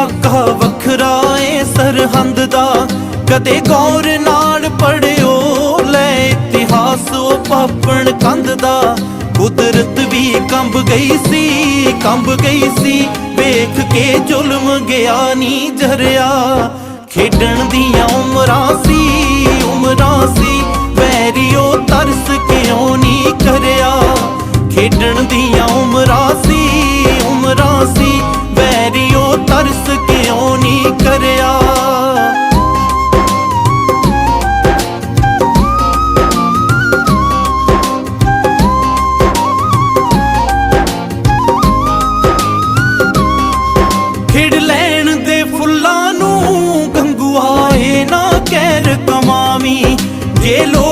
ਇਲਾਕਾ ਵੱਖਰਾ ਏ ਸਰਹੰਦ ਦਾ। ਕਦੇ ਗੌਰ ਨਾਲ ਪੜਿਓ, ਲੈ ਇਤਿਹਾਸ ਉਹ ਪਾਪਣ ਕੰਧ ਦਾ। ਕੁਦਰਤ ਵੀ ਕੰਬ ਗਈ ਸੀ, ਕੰਬ ਗਈ ਸੀ। ਵੇਖ ਕੇ ਜ਼ੁਲਮ ਗਿਆ ਨੀ ਜਰਿਆ। ਖੇਡਣ ਦੀਆਂ ਉਮਰਾਂ ਸੀ ਉਮਰਾਂ ਸੀ। ਵੈਰੀਓ ਤਰਸ ਕਿਉਂ ਨੀ ਕਰਿਆ? ਖੇਡਣ ਦੀਆਂ ਉਮਰਾਂ ਖਿੜ ਲੈਣ ਦੇ ਫੁੱਲਾਂ ਨੂੰ ਗੰਗੂਆਏ ਨਾ ਕਹਿਰ ਕਮਾਵੀ। ਜੇ ਲੋ